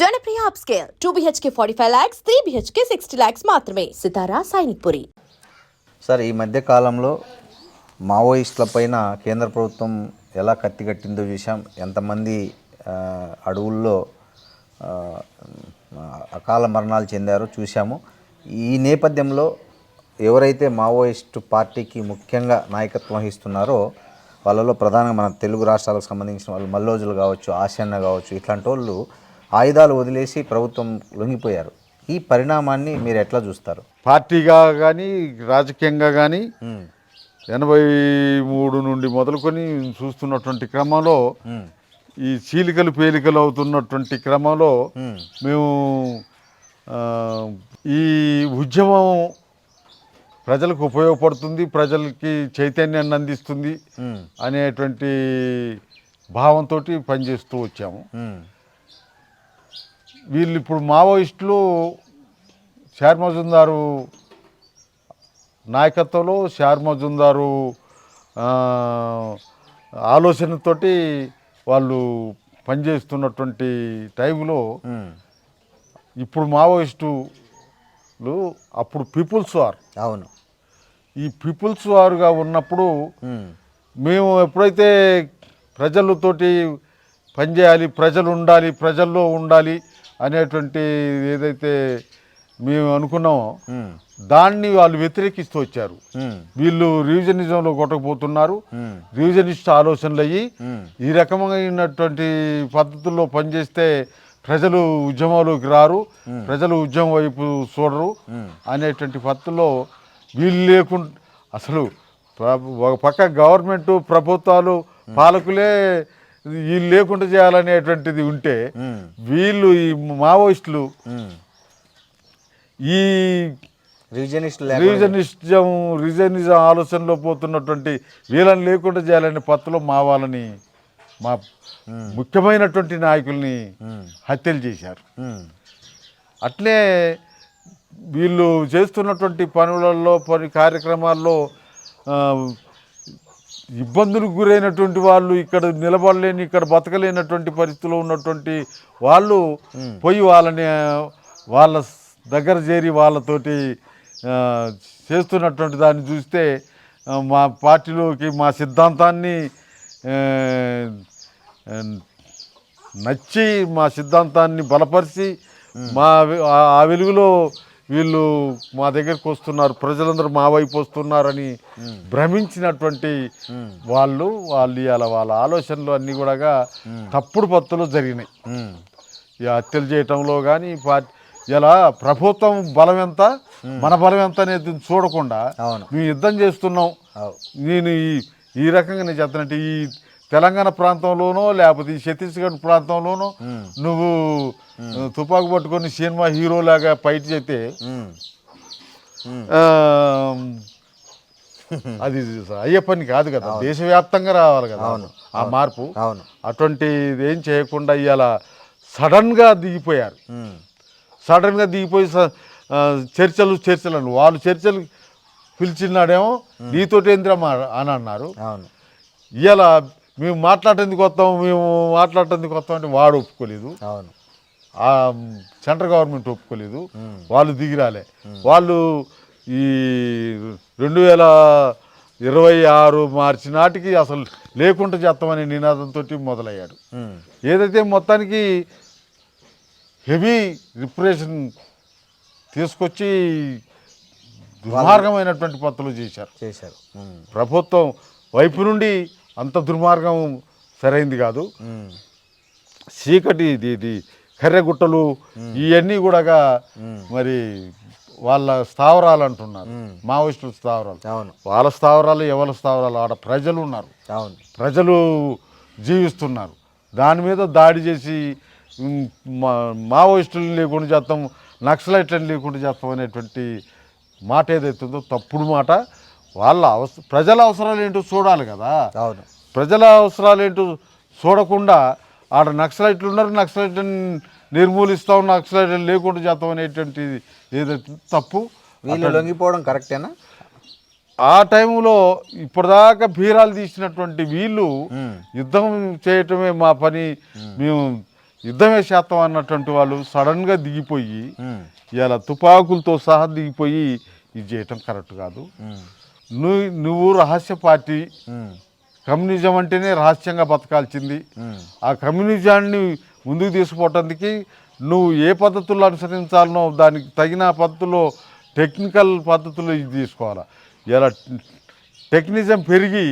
Janapriya upscale. Two BHK forty five lakhs three BHK sixty lakhs మాత్రమే. Sitara Sainikpuri. Sir ఈ మధ్య కాలంలో మావోయిస్టుల పైన కేంద్ర ప్రభుత్వం ఎలా కత్తి కట్టిందో చూసాం ఎంతమంది అడవుల్లో అకాల మరణాలు చెందారో చూసాము ఈ నేపథ్యంలో ఎవరైతే మావోయిస్టు పార్టీకి ముఖ్యంగా నాయకత్వం వహిస్తున్నారో వాళ్ళలో ప్రధానంగా మన తెలుగు రాష్ట్రాలకు సంబంధించిన వాళ్ళు మల్లోజులు కావచ్చు ఆశన్న కావచ్చు ఇట్లాంటి వాళ్ళు ఆయుధాలు వదిలేసి ప్రభుత్వం లొంగిపోయారు. ఈ పరిణామాన్ని మీరు ఎట్లా చూస్తారు? పార్టీగా కానీ రాజకీయంగా కానీ ఎనభై మూడు నుండి మొదలుకొని చూస్తున్నటువంటి క్రమంలో ఈ చీలికలు పేలికలు అవుతున్నటువంటి క్రమంలో మేము ఈ ఉద్యమం ప్రజలకు ఉపయోగపడుతుంది ప్రజలకి చైతన్యాన్ని అందిస్తుంది అనేటువంటి భావంతో పనిచేస్తూ వచ్చాము. వీళ్ళు ఇప్పుడు మావోయిస్టులు షార్ మజుందారు నాయకత్వంలో షార్ మజుందారు ఆలోచనతోటి వాళ్ళు పనిచేస్తున్నటువంటి టైంలో. ఇప్పుడు మావోయిస్టులు అప్పుడు పీపుల్స్ వార్. అవును. ఈ పీపుల్స్ వారుగా ఉన్నప్పుడు మేము ఎప్పుడైతే ప్రజలతోటి పనిచేయాలి ప్రజలు ఉండాలి ప్రజల్లో ఉండాలి అనేటువంటి ఏదైతే మేము అనుకున్నామో దాన్ని వాళ్ళు వ్యతిరేకిస్తూ వచ్చారు. వీళ్ళు రివిజనిజంలో కొట్టకపోతున్నారు. రివిజనిస్ట్ ఆలోచనలు అయ్యి ఈ రకమైనటువంటి పద్ధతుల్లో పనిచేస్తే ప్రజలు ఉద్యమంలోకి రారు ప్రజలు ఉద్యమం వైపు చూడరు అనేటువంటి పద్ధతిలో వీళ్ళు లేకుండా అసలు ఒక పక్క గవర్నమెంట్ ప్రభుత్వాలు పాలకులే వీళ్ళు లేకుండా చేయాలనేటువంటిది ఉంటే వీళ్ళు ఈ మావోయిస్టులు. ఈ రివిజనిస్ట్ లేకుండా రివిజనిజం ఆలోచనలో పోతున్నటువంటి వీళ్ళని లేకుండా చేయాలనే పత్తులో మా వాళ్ళని మా ముఖ్యమైనటువంటి నాయకుల్ని హత్యలు చేశారు. అట్లే వీళ్ళు చేస్తున్నటువంటి పనులలో పని కార్యక్రమాల్లో ఇబ్బందులకు గురైనటువంటి వాళ్ళు ఇక్కడ నిలబడలేని ఇక్కడ బతకలేనటువంటి పరిస్థితిలో ఉన్నటువంటి వాళ్ళు పోయి వాళ్ళని వాళ్ళ దగ్గర చేరి వాళ్ళతోటి చేస్తున్నటువంటి దాన్ని చూస్తే మా పార్టీలోకి మా సిద్ధాంతాన్ని నచ్చి మా సిద్ధాంతాన్ని బలపరిచి మా ఆ వెలుగులో వీళ్ళు మా దగ్గరికి వస్తున్నారు ప్రజలందరూ మా వైపు వస్తున్నారని భ్రమించినటువంటి వాళ్ళు వాళ్ళు ఇవాళ వాళ్ళ ఆలోచనలు అన్నీ కూడా తప్పుడు పత్తులు జరిగినాయి ఈ హత్యలు చేయటంలో కానీ పార్టీ ఇలా ప్రభుత్వం బలం ఎంత మన బలం ఎంత అనేది చూడకుండా. మేము యుద్ధం చేస్తున్నాం. నేను ఈ ఈ రకంగా నేను చెప్తానంటే ఈ తెలంగాణ ప్రాంతంలోనో లేకపోతే ఈ ఛత్తీస్గఢ్ ప్రాంతంలోనో నువ్వు తుపాకు పట్టుకొని సినిమా హీరోలాగా ఫైట్ చేస్తే అది అయ్యే పని కాదు కదా. దేశవ్యాప్తంగా రావాలి కదా. ఆ మార్పు. అవును. అటువంటి ఏం చేయకుండా ఇవాళ సడన్గా దిగిపోయారు. సడన్గా దిగిపోయి చర్చలు చర్చలు వాళ్ళు చర్చలు పిలిచినాడేమో నీతోటి ఏంద్రమ్మా అని అన్నారు. అవును. ఇవాళ మేము మాట్లాడేందుకు వస్తాం మేము మాట్లాడేందుకు వస్తాం అంటే వాడు ఒప్పుకోలేదు. అవును. ఆ సెంట్రల్ గవర్నమెంట్ ఒప్పుకోలేదు. వాళ్ళు దిగిరాలే వాళ్ళు ఈ రెండు వేల ఇరవై ఆరు మార్చి నాటికి అసలు లేకుండా చేస్తామనే నినాదంతో మొదలయ్యాడు. ఏదైతే మొత్తానికి హెవీ రిప్రెషన్ తీసుకొచ్చి దుర్మార్గమైనటువంటి పత్తులు చేశారు. చేశారు. ప్రభుత్వం వైపు నుండి అంత దుర్మార్గం సరైంది కాదు. చీకటి ఇది ఇది కర్రెగుట్టలు ఇవన్నీ కూడా మరి వాళ్ళ స్థావరాలు అంటున్నారు. మావోయిస్టుల స్థావరాలు. అవును. వాళ్ళ స్థావరాలు ఎవరి స్థావరాలు? ఆడ ప్రజలు ఉన్నారు. అవును. ప్రజలు జీవిస్తున్నారు. దాని మీద దాడి చేసి ఉమ్, మా మావోయిస్టులను లేకుండా చేస్తాం నక్సలైట్లను లేకుండా చేస్తాం అనేటువంటి మాట ఏదైతుందో తప్పుడు మాట. వాళ్ళ అవస ప్రజల అవసరాలు ఏంటో చూడాలి కదా. అవును. ప్రజల అవసరాలు ఏంటో చూడకుండా ఆడ నక్సలైట్లు ఉన్నారు నక్సలైట్లను నిర్మూలిస్తాం నక్సలైట్లు లేకుండా చేస్తాం అనేటువంటి ఏదైతే తప్పు. వీళ్ళు లొంగిపోవడం కరెక్టేనా? ఆ టైంలో ఇప్పటిదాకా బీరాలు తీసినటువంటి వీళ్ళు యుద్ధం చేయటమే మా పని మేము యుద్ధమే శాతం అన్నటువంటి వాళ్ళు సడన్గా దిగిపోయి ఇలా తుపాకులతో సహా దిగిపోయి ఇది చేయటం కరెక్ట్ కాదు. నువ్వు నువ్వు రహస్య పార్టీ. కమ్యూనిజం అంటేనే రహస్యంగా బతకాల్సింది. ఆ కమ్యూనిజాన్ని ముందుకు తీసుకుపోవటానికి నువ్వు ఏ పద్ధతుల్లో అనుసరించాలనో దానికి తగిన పద్ధతిలో టెక్నికల్ పద్ధతులు ఇది తీసుకోవాలి. ఇలా టెక్నిజం పెరిగి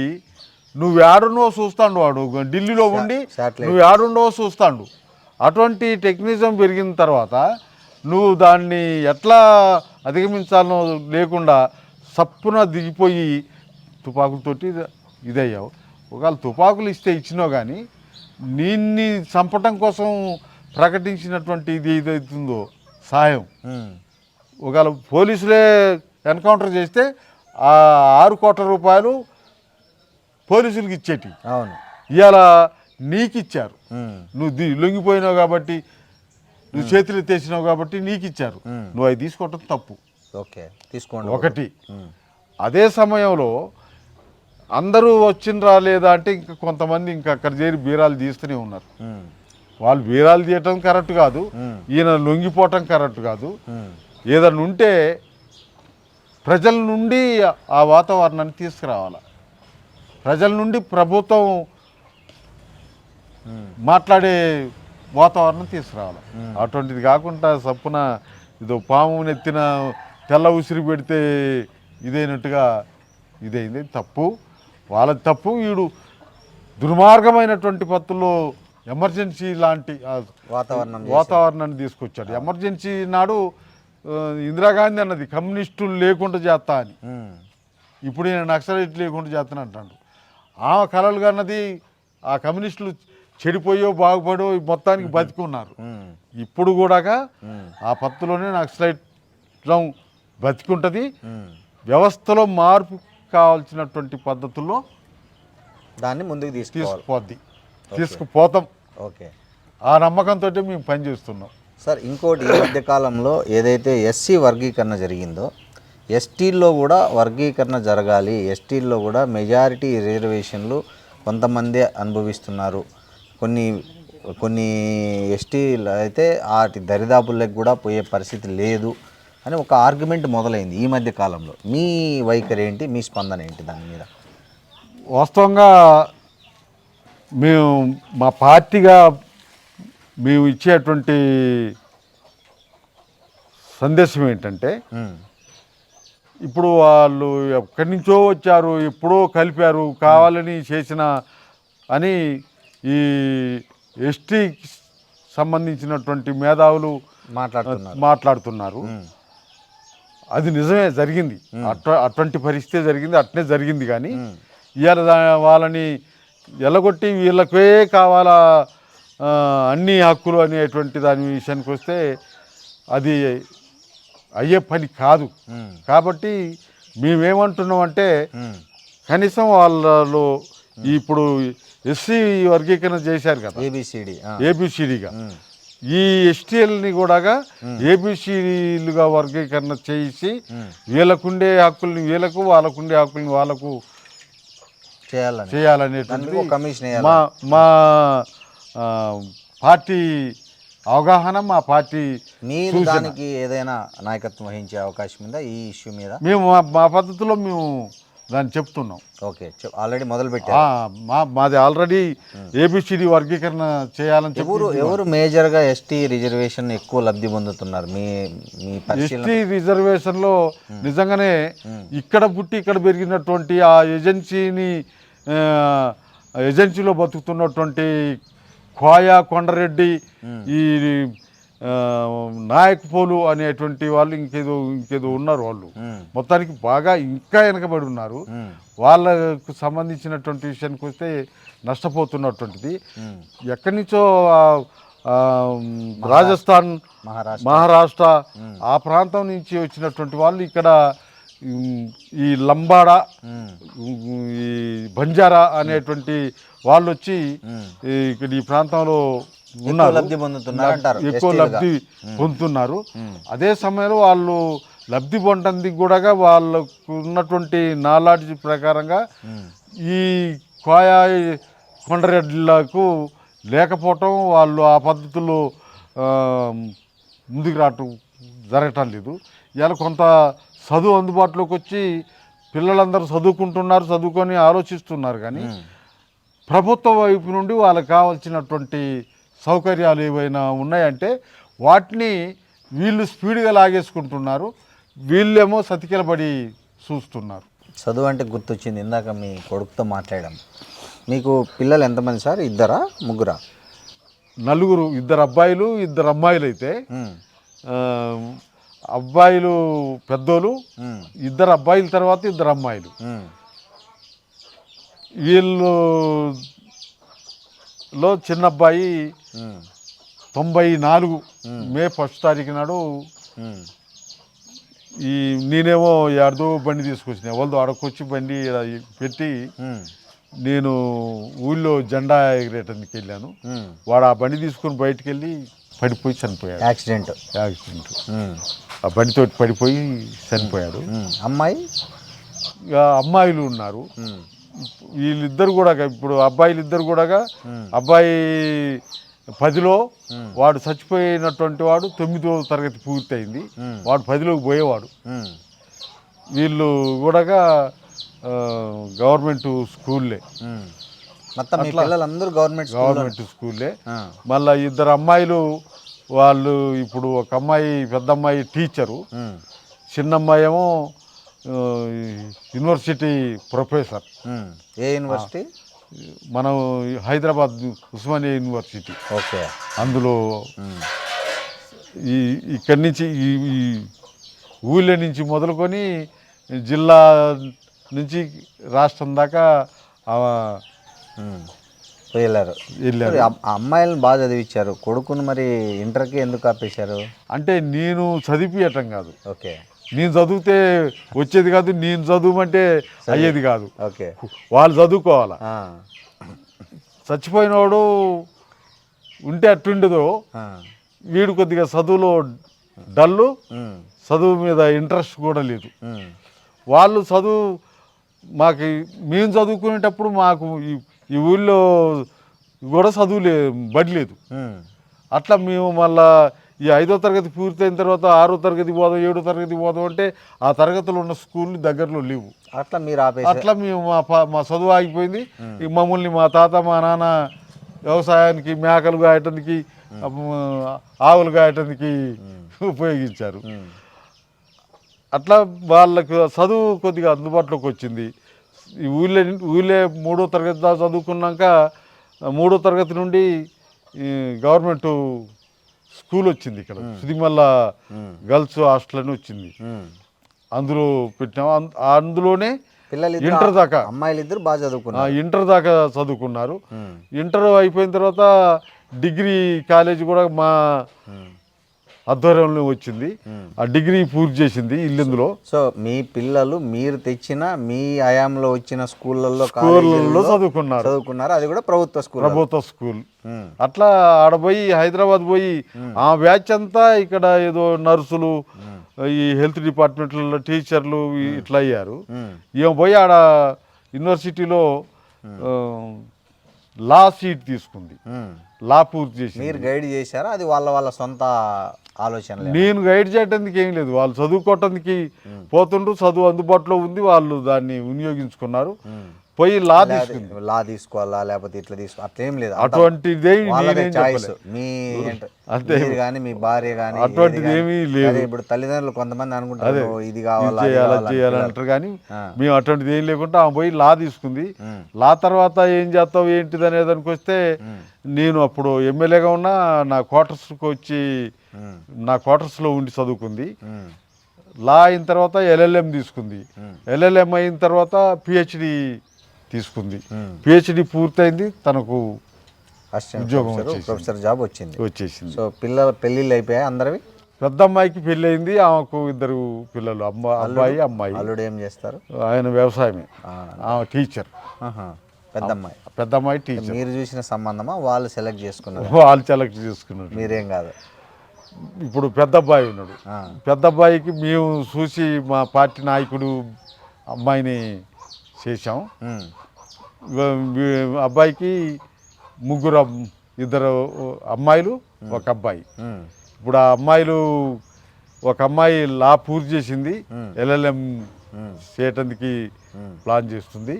నువ్వు ఏడున్నో చూస్తాడు వాడు. ఢిల్లీలో ఉండి. నువ్వు ఏడుండో చూస్తాడు. అటువంటి టెక్నిజం పెరిగిన తర్వాత నువ్వు దాన్ని ఎట్లా అధిగమించాలనో లేకుండా సప్పున దిగిపోయి తుపాకులతోటి ఇదయ్యావు. ఒకవేళ తుపాకులు ఇస్తే ఇచ్చినావు కానీ నిన్ని చంపటం కోసం ప్రకటించినటువంటి ఇది ఏదైతుందో సాయం. ఒకవేళ పోలీసులే ఎన్కౌంటర్ చేస్తే ఆ ఆరు కోట్ల రూపాయలు పోలీసులకు ఇచ్చేటి. అవును. ఇవాళ నీకు ఇచ్చారు నువ్వు ది లొంగిపోయినావు కాబట్టి నువ్వు చేతులు ఎత్తేసినావు కాబట్టి నీకు ఇచ్చారు. నువ్వు అవి తీసుకోవటం తప్పు. ఓకే తీసుకోండి ఒకటి. అదే సమయంలో అందరూ వచ్చిండ్రా లేదా అంటే ఇంకా కొంతమంది ఇంకా అక్కడ చేరి బీరాలు తీస్తూనే ఉన్నారు. వాళ్ళు బీరాలు తీయటం కరెక్ట్ కాదు. ఈయన లొంగిపోవటం కరెక్ట్ కాదు. ఉమ్, ఏదైనా ఉంటే ప్రజల నుండి ఆ వాతావరణాన్ని తీసుకురావాలి. ప్రజల నుండి ప్రభుత్వం మాట్లాడే వాతావరణం తీసుకురావాలి. అటువంటిది కాకుండా సప్పున ఇదో పాము నెత్తిన తెల్ల ఉసిరి పెడితే ఇదైనట్టుగా ఇదైంది. తప్పు. వాళ్ళది తప్పు. వీడు దుర్మార్గమైనటువంటి పత్తుల్లో ఎమర్జెన్సీ లాంటి ఆ వాతావరణం. వాతావరణాన్ని తీసుకొచ్చాడు. ఎమర్జెన్సీ నాడు ఆ, ఇందిరాగాంధీ అన్నది కమ్యూనిస్టులు లేకుండా చేస్తా అని. ఇప్పుడు నేను నక్సలైట్ లేకుండా చేస్తాను అంటాడు. ఆమె కలలు కన్నది ఆ కమ్యూనిస్టులు చెడిపోయో బాగుపడో మొత్తానికి బతికున్నారు. ఇప్పుడు ఉమ్, ఆ పత్తులోనే నక్సలైట్లం బతికుంటుంది. వ్యవస్థలో మార్పు కావాల్సినటువంటి పద్ధతుల్లో దాన్ని ముందుకు తీసుకుపోద్ది. తీసుకుపోతాం. ఓకే. ఆ నమ్మకంతో మేము పనిచేస్తున్నాం సార్ ఇంకోటి ఈ మధ్య కాలంలో ఏదైతే ఎస్సీ వర్గీకరణ జరిగిందో ఎస్టీల్లో కూడా వర్గీకరణ జరగాలి ఎస్టీల్లో కూడా మెజారిటీ రిజర్వేషన్లు కొంతమంది అనుభవిస్తున్నారు. కొన్ని కొన్ని ఎస్టీలు అయితే వాటి దరిదాపులకు కూడా పోయే పరిస్థితి లేదు. అని ఒక ఆర్గ్యుమెంట్ మొదలైంది ఈ మధ్య కాలంలో. మీ వైఖరి ఏంటి? మీ స్పందన ఏంటి దాని మీద? వాస్తవంగా మేము మా పార్టీగా మేము ఇచ్చేటువంటి సందేశం ఏంటంటే ఇప్పుడు వాళ్ళు ఎక్కడి నుంచో వచ్చారు ఎప్పుడో కలిపారు కావాలని చేసిన అని ఈ ఎస్టీకి సంబంధించినటువంటి మేధావులు మాట్లాడుతున్నారు. మాట్లాడుతున్నారు. అది నిజమే జరిగింది. అటువంటి పరిస్థితి జరిగింది అట్నే జరిగింది కానీ ఇవాళ వాళ్ళని ఎల్లగొట్టి వీళ్ళకే కావాలా అన్ని హక్కులు అనేటువంటి దాని విషయానికి వస్తే అది అయ్యే పని కాదు. కాబట్టి మేమేమంటున్నామంటే కనీసం వాళ్ళలో ఇప్పుడు ఎస్సీ వర్గీకరణ చేశారు కదా. ఏబిసిడిగా ఈ ఎస్టీఎల్ని కూడా ఏబిసిలుగా వర్గీకరణ చేసి వీళ్ళకుండే హక్కుల్ని వీళ్ళకు వాళ్ళకుండే హక్కుల్ని వాళ్ళకు చేయాలని. చేయాలనేటువంటి కమిషన్ మా మా పార్టీ అవగాహన మా పార్టీ మీరు దానికి ఏదైనా నాయకత్వం వహించే అవకాశం ఉందా ఈ ఇష్యూ మీద? మేము మా పద్ధతిలో మేము దాన్ని చెప్తున్నాం. ఓకే ఆల్రెడీ మొదలు పెట్టారు. ఆ, మా మాది ఆల్రెడీ ఏబిసిడి వర్గీకరణ చేయాలని చెప్పి ఎవరు ఎవరు మేజర్గా ఎస్టీ రిజర్వేషన్ ఎక్కువ లబ్ధి పొందుతున్నారు? మీ మీ ఎస్టీ రిజర్వేషన్లో నిజంగానే ఇక్కడ పుట్టి ఇక్కడ పెరిగినటువంటి ఆ ఏజెన్సీని ఏజెన్సీలో బతుకుతున్నటువంటి కోయ కొండరెడ్డి ఈ ఆ, నాయక్ పోలు అనేటువంటి వాళ్ళు ఇంకేదో ఇంకేదో ఉన్నారు వాళ్ళు. మొత్తానికి బాగా ఇంకా వెనకబడి ఉన్నారు. వాళ్ళకు సంబంధించినటువంటి విషయానికి వస్తే నష్టపోతున్నటువంటిది. ఎక్కడి నుంచో రాజస్థాన్ మహారాష్ట్ర. ఆ ప్రాంతం నుంచి వచ్చినటువంటి వాళ్ళు ఇక్కడ ఈ లంబాడా ఈ బంజారా అనేటువంటి వాళ్ళు వచ్చి ఇక్కడ ఈ ప్రాంతంలో ఉన్నారు. లబ్ధి పొందుతున్నారు అంటారు, ఎక్కువ. లబ్ధి పొందుతున్నారు. అదే సమయంలో వాళ్ళు లబ్ధి పొందడానికి కూడా వాళ్ళకు ఉన్నటువంటి నాలెడ్జ్ ప్రకారంగా. ఈ కోయ కొండరెడ్లకు లేకపోవటం వాళ్ళు ఆ పద్ధతుల్లో ఆ, ముందుకు రావటం జరగటం లేదు. ఇవాళ కొంత చదువు అందుబాటులోకి వచ్చి పిల్లలందరూ చదువుకుంటున్నారు చదువుకొని ఆలోచిస్తున్నారు కానీ ప్రభుత్వ వైపు నుండి వాళ్ళకి కావాల్సినటువంటి సౌకర్యాలు ఏవైనా ఉన్నాయంటే వాటిని వీళ్ళు స్పీడ్గా లాగేసుకుంటున్నారు. వీళ్ళేమో సతికిలబడి చూస్తున్నారు. చదువు అంటే గుర్తొచ్చింది. ఇందాక మీ కొడుకుతో మాట్లాడాం. మీకు పిల్లలు ఎంతమంది సార్? ఇద్దరా? ముగ్గురా? నలుగురు. ఇద్దరు అబ్బాయిలు ఇద్దరు అమ్మాయిలు అయితే అబ్బాయిలు పెద్దోళ్ళు ఇద్దరు అబ్బాయిల తర్వాత ఇద్దరు అమ్మాయిలు. వీళ్ళు లో చిన్న అబ్బాయి ఉమ్, తొంభై నాలుగు మే ఫస్ట్ తారీఖు నాడు ఈ నేనేమో యాడదో బండి తీసుకొచ్చిన. వాళ్ళతో అడకొచ్చి బండి పెట్టి నేను ఊళ్ళో జెండా ఎగిరేటానికి వెళ్ళాను. వాడు ఆ బండి తీసుకుని బయటికి వెళ్ళి పడిపోయి చనిపోయాడు. యాక్సిడెంట్. యాక్సిడెంట్. ఆ బండితో పడిపోయి చనిపోయాడు. అమ్మాయి? ఇక అమ్మాయిలు ఉన్నారు. వీళ్ళిద్దరు కూడా ఇప్పుడు అబ్బాయిలు ఇద్దరు కూడా. అబ్బాయి పదిలో వాడు చచ్చిపోయినటువంటి వాడు తొమ్మిదో తరగతి పూర్తయింది. వాడు పదిలోకి పోయేవాడు వీళ్ళు కూడా గవర్నమెంట్ స్కూల్లే. మొత్తం పిల్లలందరూ గవర్నమెంట్ గవర్నమెంట్ స్కూల్లే మళ్ళీ ఇద్దరు అమ్మాయిలు వాళ్ళు ఇప్పుడు ఒక అమ్మాయి పెద్ద అమ్మాయి టీచరు చిన్న అమ్మాయి ఏమో యూనివర్సిటీ ప్రొఫెసర్. ఏ యూనివర్సిటీ? మనం హైదరాబాద్ ఉస్మానియా యూనివర్సిటీ. ఓకే. అందులో ఈ ఇక్కడి నుంచి ఈ ఊళ్ళో నుంచి మొదలుకొని జిల్లా నుంచి రాష్ట్రం దాకా వెళ్ళారు. వెళ్ళారు. అమ్మాయిలను బాగా చదివించారు కొడుకును మరి ఇంటర్కి ఎందుకు ఆపేశారు? అంటే నేను చదివియటం కాదు. ఓకే. నేను చదివితే వచ్చేది కాదు నేను చదువుమంటే అయ్యేది కాదు. ఓకే. వాళ్ళు చదువుకోవాలా? చచ్చిపోయినవాడు ఉంటే అట్టుండదో వీడు కొద్దిగా చదువులో డల్లు చదువు మీద ఇంట్రెస్ట్ కూడా లేదు. వాళ్ళు చదువు మాకు మేము చదువుకునేటప్పుడు మాకు ఈ- ఊళ్ళో కూడా చదువు లే బడి లేదు. అట్లా మేము మళ్ళా ఈ ఐదో తరగతి పూర్తయిన తర్వాత ఆరో తరగతి పోదాం ఏడో తరగతి పోదాం అంటే ఆ తరగతిలో ఉన్న స్కూళ్ళు దగ్గరలో లేవు. అట్లా మీరు అట్లా మేము మా మా చదువు ఆగిపోయింది. ఈ మమ్మల్ని మా తాత మా నాన్న వ్యవసాయానికి మేకలు గాయటానికి ఆవులు గాయటానికి ఉపయోగించారు. అట్లా వాళ్ళకు చదువు కొద్దిగా అందుబాటులోకి వచ్చింది. ఈ ఊళ్ళో ఊళ్ళో మూడో తరగతి దాకా చదువుకున్నాక మూడో తరగతి నుండి గవర్నమెంట్ స్కూల్ వచ్చింది ఇక్కడ. సుదిమల్ల గర్ల్స్ హాస్టల్ అని వచ్చింది. అందులో పెట్టాము అం- అందులోనే పిల్లలు ఇంటర్ దాకా. అమ్మాయిలు ఇద్దరు బాగా చదువుకున్నారు. ఇంటర్ దాకా చదువుకున్నారు. ఇంటర్ అయిపోయిన తర్వాత డిగ్రీ కాలేజ్ కూడా మా ఆధ్వర్యంలో వచ్చింది. ఆ డిగ్రీ పూర్తి చేసింది ఇల్లుందులో సో మీ పిల్లలు మీరు తెచ్చిన మీ హయాంలో వచ్చిన స్కూళ్ళల్లో స్కూళ్ళలో కాలేజీల్లో చదువుకున్నారు. చదువుకున్నారు. అది కూడా ప్రభుత్వ స్కూల్. ప్రభుత్వ స్కూల్. అట్లా ఆడ పోయి హైదరాబాద్ పోయి ఆ బ్యాచ్ అంతా ఇక్కడ ఏదో నర్సులు ఈ హెల్త్ డిపార్ట్మెంట్లలో టీచర్లు ఇట్లా అయ్యారు. ఈమె పోయి ఆడ యూనివర్సిటీలో లా సీట్ తీసుకుంది. లా పూర్తి చేసింది. మీరు గైడ్ చేశారా? అది వాళ్ళ వాళ్ళ సొంత ఆలోచనలే? నేను గైడ్ చేయడానికి ఏం లేదు. వాళ్ళు చదువుకోవటానికి పోతుండ్రు చదువు అందుబాటులో ఉంది. వాళ్ళు దాన్ని వినియోగించుకున్నారు. పోయి లా తీసుకుంది లా తీసుకోవాలా లేకపోతే ఇట్లా తీసుకో అట్లేం లేదు అటువంటిదే చాయిస్. మీ. మీరు కానీ మీ భార్య కానీ అటువంటిది ఏమీ లేదు. ఇప్పుడు తల్లిదండ్రులు కొంతమంది అనుకుంటారు "ఓ, ఇది కావాలా చేయాలి కావాలా" అది చేయాలి అంటారు. కానీ. మేము అటువంటిది ఏం లేకుండా ఆమె పోయి లా తీసుకుంది. లా తర్వాత ఏం చేస్తావు ఏంటిది అనేది దానికి వస్తే నేను అప్పుడు ఎమ్మెల్యేగా ఉన్నా నా క్వార్టర్స్కి వచ్చి నా క్వార్టర్స్లో ఉండి చదువుకుంది లా అయిన తర్వాత ఎల్ఎల్ఎం తీసుకుంది ఎల్ఎల్ఎం అయిన తర్వాత పిహెచ్డి తీసుకుంది. పిహెచ్డి పూర్తయింది తనకు ఉద్యోగం ప్రొఫెసర్, జాబ్ వచ్చింది. వచ్చేసింది. సో పిల్లల పెళ్ళిళ్ళు అయిపోయాయి అందరివి? పెద్ద అమ్మాయికి పెళ్ళి అయింది ఆమెకు ఇద్దరు పిల్లలు అమ్మ అబ్బాయి అమ్మాయి. అల్లుడు ఏం చేస్తారు? ఆయన వ్యవసాయమే. ఆమె టీచర్. పెద్ద అమ్మాయి పెద్ద అమ్మాయి టీచర్. మీరు చూసిన సంబంధమా? వాళ్ళు సెలెక్ట్ చేసుకున్నారు. వాళ్ళు సెలెక్ట్ చేసుకున్నారు. మీరేం కాదు. ఇప్పుడు పెద్ద అబ్బాయి ఉన్నాడు. పెద్ద అబ్బాయికి మేము చూసి మా పార్టీ నాయకుడు అమ్మాయిని చేశాం. అబ్బాయికి ముగ్గురు ఇద్దరు అమ్మాయిలు ఒక అబ్బాయి. ఇప్పుడు ఆ అమ్మాయిలు ఒక అమ్మాయి లా పూర్తి చేసింది ఎల్ఎల్ఎం చేయటానికి ప్లాన్ చేస్తుంది.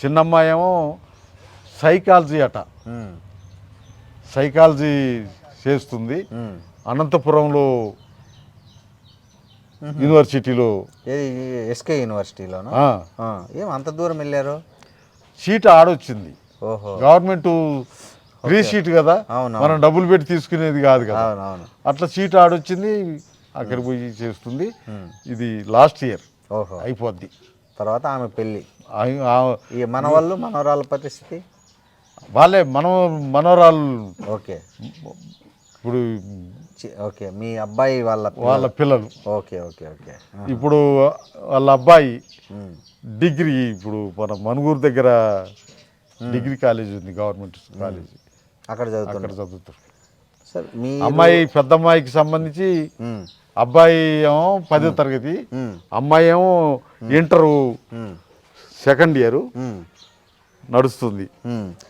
చిన్న అమ్మాయి ఏమో సైకాలజీ అట. సైకాలజీ చేస్తుంది. అనంతపురంలో యూనివర్సిటీలో. ఎస్కే ఆ, ఏం అంత దూరం వెళ్ళారు? సీట్ ఆడొచ్చింది. ఓహో. గవర్నమెంట్ ఫ్రీ సీట్ కదా. అవును, మనం డబ్బులు పెట్టి తీసుకునేది కాదు కదా. అట్లా సీట్ ఆడొచ్చింది అక్కడ పోయి చేస్తుంది. ఇది లాస్ట్ ఇయర్. ఓహో. అయిపోద్ది. తర్వాత ఆమె పెళ్ళి. ఈ మనవాళ్ళు మనవరాల పరిస్థితి? వాళ్ళే మన మనవరాలు ఓకే. ఇప్పుడు ఓకే మీ అబ్బాయి వాళ్ళ వాళ్ళ పిల్లలు. Okay okay okay. ఇప్పుడు వాళ్ళ అబ్బాయి డిగ్రీ ఇప్పుడు మన మనుగూరు దగ్గర డిగ్రీ కాలేజ్ ఉంది గవర్నమెంట్ కాలేజ్. అక్కడ చదువుతున్నారు అక్కడ చదువుతారు సార్ మీ అమ్మాయి పెద్ద అమ్మాయికి సంబంధించి అబ్బాయి ఏమో పదో తరగతి అమ్మాయి ఏమో ఇంటరు సెకండ్ ఇయర్ నడుస్తుంది.